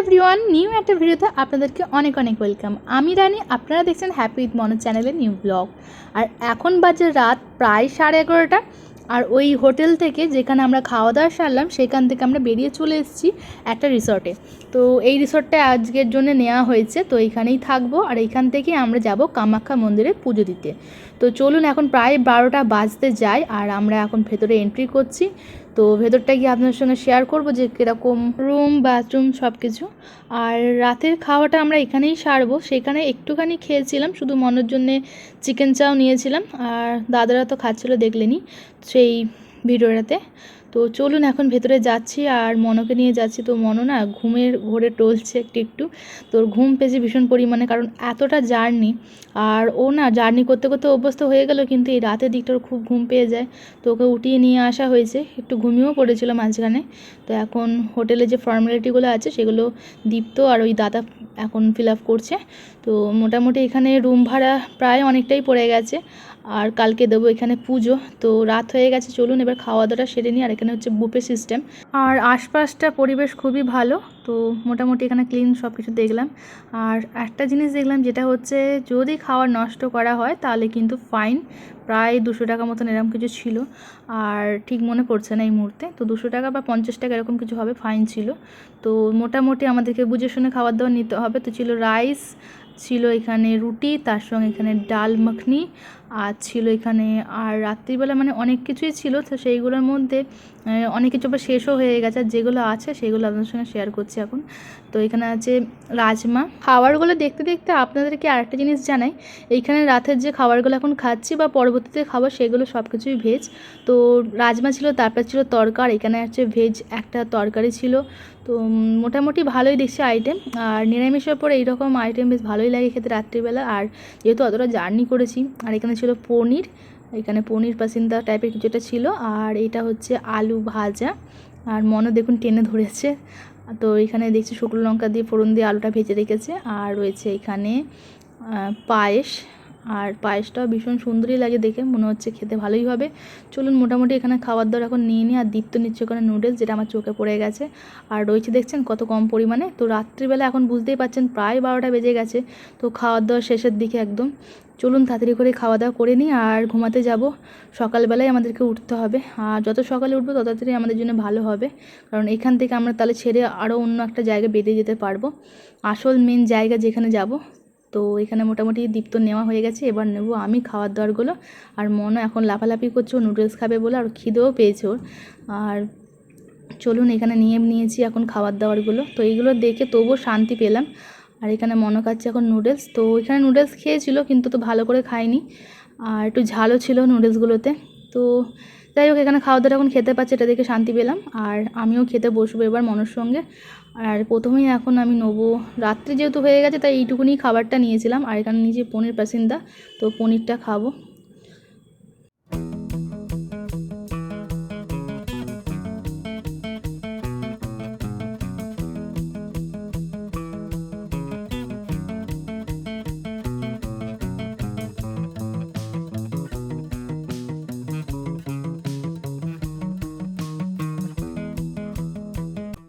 Everyone new একটা ভিডিওতে আপনাদেরকে অনেক অনেক ওয়েলকাম আমি রানি, আপনারা দেখছেন হ্যাপি উইথ মনোজ চ্যানেলের নিউ ব্লগ আর এখন বাজে রাত প্রায় সাড়ে এগারোটা, আর ওই হোটেল থেকে যেখানে আমরা খাওয়া দাওয়া সারলাম, সেখান থেকে আমরা বেরিয়ে চলে এসেছি একটা রিসর্টে তো এই রিসর্টটা আজকের জন্য নেওয়া হয়েছে, তো এইখানেই থাকব, আর এইখান থেকে আমরা যাব কামাখ্যা মন্দিরে পুজো দিতে। তো চলুন, এখন প্রায় বারোটা বাজতে যাই আর আমরা এখন ভেতরে এন্ট্রি করছি। তো ভেতরটা গিয়ে আপনার সঙ্গে শেয়ার করব যে কীরকম রুম বাথরুম সব কিছু আর রাতের খাওয়াটা আমরা এখানেই সারবো। সেখানে একটুখানি খেয়েছিলাম, শুধু মনের জন্যে চিকেন চাও নিয়েছিলাম। আর দাদারা তো খাচ্ছিলো, দেখলেনি সেই ভিডিওটাতে তো চলুন এখন ভেতরে যাচ্ছি আর মনকে নিয়ে যাচ্ছি। তো মনো না ঘুমের ঘোরে টলছে একটু একটু। তোর ঘুম পেয়েছে ভীষণ পরিমাণে, কারণ এতটা জার্নি। আর ও না জার্নি করতে করতে অভ্যস্ত হয়ে গেল, কিন্তু এই রাতের দিকটা ওর খুব ঘুম পেয়ে যায়। তো ওকে উঠিয়ে নিয়ে আসা হয়েছে। একটু ঘুমিয়েও পড়েছিল মাঝখানে। তো এখন হোটেলে যে ফর্মালিটিগুলো আছে, সেগুলো দীপ্ত আর ওই দাদা এখন ফিল আপ করছে। তো মোটামুটি এখানে রুম ভাড়া প্রায় অনেকটাই পড়ে গেছে। আর কালকে দেবো এখানে পুজো। তো রাত হয়ে গেছে, চলুন এবার খাওয়া দাওয়া সেরে নিই। আর এখানে হচ্ছে বুফে সিস্টেম আর আশপাশটা পরিবেশ খুবই ভালো, তো মোটামুটি এখানে ক্লিন সব কিছু দেখলাম। আর একটা জিনিস দেখলাম যেটা হচ্ছে, যদি খাওয়ার নষ্ট করা হয়, তাহলে কিন্তু ফাইন প্রায় দুশো টাকা মতন এরকম কিছু ছিল। আর ঠিক মনে পড়ছে না এই মুহূর্তে। তো দুশো টাকা বা পঞ্চাশ টাকা এরকম কিছু হবে ফাইন ছিল। তো মোটামুটি আমাদেরকে বুঝে শুনে খাবার দাবার নিতে হবে। তো ছিল রাইস ছিল এখানে রুটি, তার সঙ্গে এখানে ডাল মাখনি, আর ছিল এখানে, আর রাত্রিবেলা মানে অনেক কিছুই ছিল, তো সেইগুলোর মধ্যে অনেক কিছু আবার শেষও হয়ে গেছে, আর যেগুলো আছে সেগুলো আপনাদের সঙ্গে শেয়ার করছি এখন। তো এখানে আছে রাজমা। খাবারগুলো দেখতে দেখতে আপনাদেরকে আরেকটা জিনিস জানাই। এইখানে রাতের যে খাবারগুলো এখন খাচ্ছি বা পরবর্তীতে খাবার সেগুলো সব কিছুই ভেজ তো রাজমা ছিল, তারপর ছিল তরকার, এখানে আছে ভেজ একটা তরকারি ছিল। তো মোটামুটি ভালোই দেখছি আইটেম আর নিরামিষের পরে এইরকম আইটেম বেশ ভালোই লাগে খেতে রাত্রিবেলা। আর যেহেতু অতটা জার্নি করেছি, আর এখানে ছিল পনির। এখানে পনির পাসিন্দা টাইপের কিছুটা ছিল। আর এটা হচ্ছে আলু ভাজা। আর মনও দেখুন টেনে ধরেছে। তো এখানে দেখছি শুকনো লঙ্কা দিয়ে ফোড়ন দিয়ে আলুটা ভেজে রেখেছে। আর রয়েছে এখানে পায়েস আর পায়েসটাও ভীষণ সুন্দরই লাগে দেখে, মনে হচ্ছে খেতে ভালোই হবে। চলুন মোটামুটি এখানে খাবার দাবার এখন নিয়ে নিই আর দীপ্ত নিচ্ছে ওখানে নুডলস যেটা আমার চোখে পড়ে গেছে। আর রয়েছে দেখছেন কত কম পরিমাণে। তো রাত্রিবেলা এখন বুঝতেই পারছেন প্রায় বারোটা বেজে গেছে। তো খাওয়ার দাওয়ার শেষের দিকে একদম। চলুন তাড়াতাড়ি করে খাওয়া দাওয়া করে নিই আর ঘুমাতে যাব। সকালবেলায় আমাদেরকে উঠতে হবে। আর যত সকালে উঠবো তত তাড়াতাড়ি আমাদের জন্য ভালো হবে। কারণ এখান থেকে আমরা তাহলে ছেড়ে আরও অন্য একটা জায়গায় বেরিয়ে যেতে পারব। আসল মেন জায়গা যেখানে যাব তো এখানে মোটামুটি দীপ্ত নেওয়া হয়ে গেছে। এবার নেব আমি খাওয়ার দাওয়ারগুলো আর মনও এখন লাফালাফি করছে নুডলস খাবে বলে, আর খিদেও পেয়েছে ওর। আর চলুন, এখানে নিয়ে নিয়েছি এখন খাবার দাবারগুলো তো এইগুলো দেখে তবুও শান্তি পেলাম। আর এখানে মনে কাচ্ছে এখন নুডলস। তো এখানে নুডলস খেয়েছিল, কিন্তু তো ভালো করে খায়নি। আর একটু ঝালও ছিল নুডলসগুলোতে। তো যাই হোক, এখানে খাওয়া দাওয়া এখন খেতে পাচ্ছে, এটা দেখে শান্তি পেলাম। আর আমিও খেতে বসবো এবার মনের সঙ্গে। আর প্রথমেই এখন আমি নেব। রাত্রি যেহেতু হয়ে গেছে, তাই এইটুকুনি খাবারটা নিয়েছিলাম। আর এখানে নিয়েছি পনির পাসিন্দা তো পনিরটা খাব।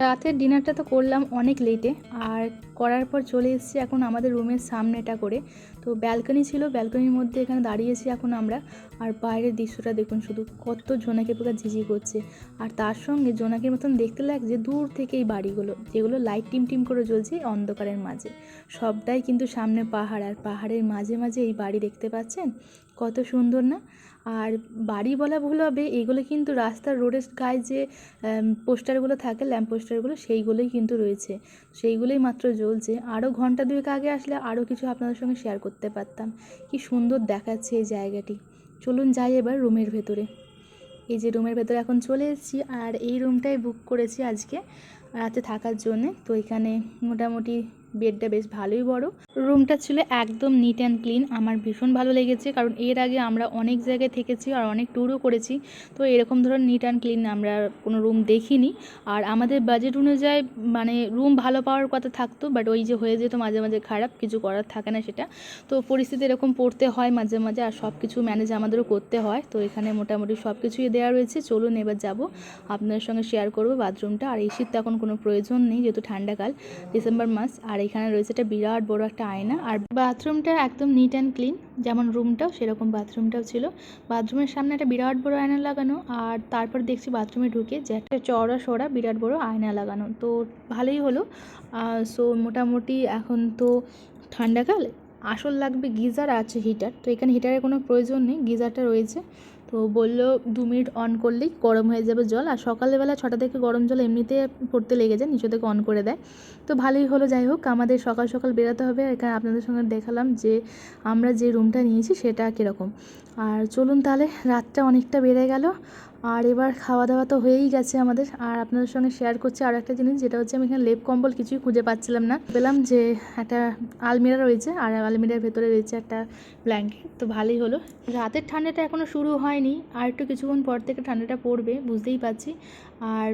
রাতের ডিনারটা তো করলাম অনেক লেটে আর করার পর চলে এসেছি এখন আমাদের রুমের সামনেটা করে। তো ব্যালকনি ছিল ব্যালকনির মধ্যে এখানে দাঁড়িয়েছি এখন আমরা। আর বাইরের দৃশ্যটা দেখুন, শুধু কত জোনাকি পোকা ঝিঝি করছে। আর তার সঙ্গে জোনাকির মতন দেখতে লাগছে দূর থেকে এই বাড়িগুলো, যেগুলো লাইট টিম টিম করে জ্বলছে অন্ধকারের মাঝে। সবটাই কিন্তু সামনে পাহাড়, আর পাহাড়ের মাঝে মাঝে এই বাড়ি দেখতে পাচ্ছেন? কত সুন্দর না? আর বাড়ি বলা ভুল হবে, এগুলো কিন্তু রাস্তার রোডের গায়ে যে পোস্টারগুলো থাকে ল্যাম্প পোস্টারগুলো সেইগুলোই কিন্তু রয়েছে। সেইগুলোই মাত্র জ্বলছে। আরও ঘণ্টা দুয়েক আগে আসলে আরও কিছু আপনাদের সঙ্গে শেয়ার করতে পারতাম। কি সুন্দর দেখাচ্ছে এই জায়গাটি। চলুন যাই এবার রুমের ভেতরে। এই যে রুমের ভেতরে এখন চলে এসেছি, আর এই রুমটাই বুক করেছি আজকে রাতে থাকার জন্যে। তো এখানে মোটামুটি বেডটা বেশ ভালোই বড়। রুমটা ছিল একদম নিট অ্যান্ড ক্লিন আমার ভীষণ ভালো লেগেছে, কারণ এর আগে আমরা অনেক জায়গায় থেকেছি আর অনেক ট্যুরও করেছি। তো এরকম ধরনের নিট অ্যান্ড ক্লিন আমরা কোনো রুম দেখিনি। আর আমাদের বাজেট অনুযায়ী মানে রুম ভালো পাওয়ার কথা থাকতো বাট ওই যে হয়ে যেত মাঝে মাঝে খারাপ, কিছু করার থাকে না সেটা। তো পরিস্থিতি এরকম পড়তে হয় মাঝে মাঝে আর সব কিছু ম্যানেজ আমাদেরও করতে হয়। তো এখানে মোটামুটি সব কিছুই দেওয়া রয়েছে। চলুন এবার যাব। আপনাদের সঙ্গে শেয়ার করব বাথরুমটা আর এই শীত এখন কোনো প্রয়োজন নেই, যেহেতু ঠান্ডাকাল ডিসেম্বর মাস। আর এখানে রয়েছে একটা বিরাট বড় একটা আয়না। আর বাথরুমটা একদম নিট অ্যান্ড ক্লিন যেমন রুমটাও সেরকম বাথরুমটাও ছিল। বাথরুমের সামনে একটা বিরাট বড় আয়না লাগানো, আর তারপর দেখছি বাথরুমে ঢুকে যে একটা চড়া সড়া বিরাট বড় আয়না লাগানো। তো ভালোই হলো। সো মোটামুটি এখন তো ঠান্ডাকাল। আসল লাগবে গিজার আছে হিটার তো এখানে হিটারের কোনো প্রয়োজন নেই, গিজারটা রয়েছে। তো বলল, দু মিনিট অন করলেই গরম হয়ে যাবে জল। আর সকালবেলা ছটা থেকে গরম জল এমনিতে পড়তে লেগে যায় নিচে থেকে অন করে দেয়। তো ভালোই হলো, যাই হোক, আমাদের সকাল সকাল বেরোতে হবে। এখানে আপনাদের সঙ্গে দেখালাম যে আমরা যে রুমটা নিয়েছি সেটা কীরকম। আর চলুন তাহলে, রাতটা অনেকটা বেড়ে গেল। আর এবার খাওয়া দাওয়া তো হয়েই গেছে আমাদের। আর আপনাদের সঙ্গে শেয়ার করছি আর একটা জিনিস, যেটা হচ্ছে আমি এখানে লেপ কম্বল কিছুই খুঁজে পাচ্ছিলাম না। পেলাম যে একটা আলমিরা রয়েছে, আর আলমিরার ভেতরে রয়েছে একটা ব্ল্যাঙ্কেট তো ভালোই হলো। রাতের ঠান্ডাটা এখনও শুরু হয়নি, আর একটু কিছুক্ষণ পর থেকে ঠান্ডাটা পড়বে, বুঝতেই পারছি। আর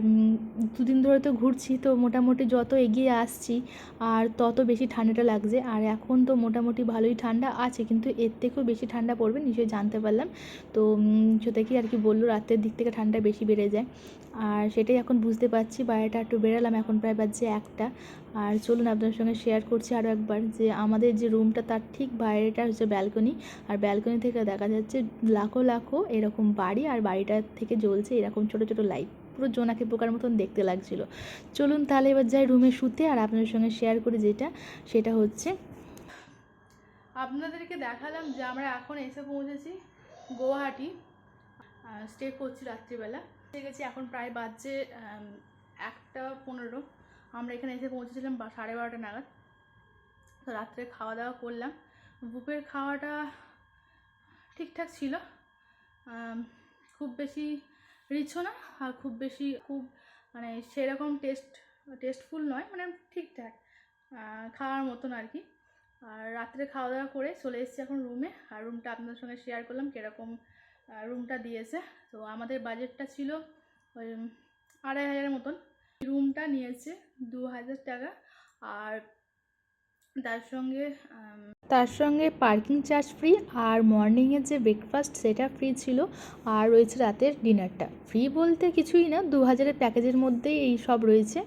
দুদিন ধরে তো ঘুরছি, তো মোটামুটি যত এগিয়ে আসছি, আর তত বেশি ঠান্ডাটা লাগছে। আর এখন তো মোটামুটি ভালোই ঠান্ডা আছে, কিন্তু এর থেকেও বেশি ঠান্ডা পড়বে, নিশ্চয়ই জানতে পারলাম। তো সেটা কি আর কি বলল রাতের দিক থেকে ঠান্ডা বেশি বেড়ে যায়। আর সেটাই এখন বুঝতে পারছি বাইরেটা একটু বেরালাম, এখন প্রায় বাজছে একটা। আর চলুন আপনার সঙ্গে শেয়ার করছি আরও একবার যে আমাদের যে রুমটা তার ঠিক বাইরেটা হচ্ছে ব্যালকনি আর ব্যালকনি থেকে দেখা যাচ্ছে লাখো লাখো এরকম বাড়ি, আর বাড়িটার থেকে জ্বলছে এরকম ছোটো ছোটো লাইট পুরো জোনাকে পোকার মতন দেখতে লাগছিল। চলুন তাহলে এবার যাই রুমে শুতে, আর আপনাদের সঙ্গে শেয়ার করি যেটা, সেটা হচ্ছে আপনাদেরকে দেখালাম যে আমরা এখন এসে পৌঁছেছি গুয়াহাটি। স্টে করছি রাত্রিবেলা। ঠিক গেছি এখন প্রায় বাজছে একটা পনেরো। আমরা এখানে এসে পৌঁছেছিলাম সাড়ে বারোটা নাগাদ। তো রাত্রে খাওয়া দাওয়া করলাম। বুপের খাওয়াটা ঠিকঠাক ছিল। খুব বেশি রিচও না, আর খুব বেশি খুব মানে সেরকম টেস্ট টেস্টফুল নয় মানে ঠিকঠাক খাওয়ার মতন আর কি। আর রাত্রে খাওয়া দাওয়া করে চলে এসেছি এখন রুমে আর রুমটা আপনাদের সঙ্গে শেয়ার করলাম কীরকম রুমটা দিয়েছে। তো আমাদের বাজেটটা ছিল ওই আড়াই হাজারের মতন। রুমটা নিয়েছে দু হাজার টাকা। আর তার সঙ্গে তার সঙ্গে পার্কিং চার্জ ফ্রি আর মর্নিংয়ের যে ব্রেকফাস্ট সেটা ফ্রি ছিল আর রয়েছে রাতের ডিনারটা ফ্রি বলতে কিছুই না, দু হাজারের প্যাকেজের মধ্যেই এই সব রয়েছে।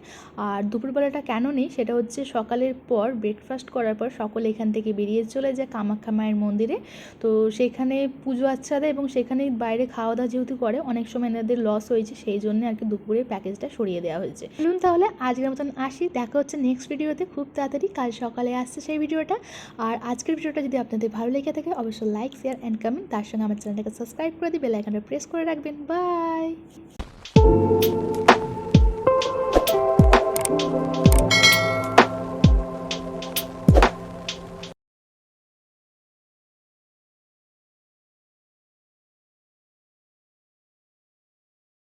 আর দুপুরবেলাটা কেন নেই, সেটা হচ্ছে সকালের পর ব্রেকফাস্ট করার পর সকলে এখান থেকে বেরিয়ে চলে যায় কামাখ্যা মায়ের মন্দিরে। তো সেখানে পুজো আচ্ছা দেয় এবং সেখানে বাইরে খাওয়া দাওয়া যেহেতু করে, অনেক সময় এনাদের লস হয়েছে, সেই জন্য আর কি দুপুরের প্যাকেজটা সরিয়ে দেওয়া হয়েছে। চলুন তাহলে আজকের মতন আসি, দেখা হচ্ছে নেক্সট ভিডিওতে খুব তাড়াতাড়ি কাল সকালে আসছে সেই ভিডিওটা আর আজকের ভিডিওটা যদি আপনাদের ভালো লেগে থাকে, অবশ্যই লাইক শেয়ার অ্যান্ড কমেন্ট তার সঙ্গে আমার চ্যানেলটাকে সাবস্ক্রাইব করে দিয়ে বেলাইকানটা প্রেস করে রাখবেন। বাই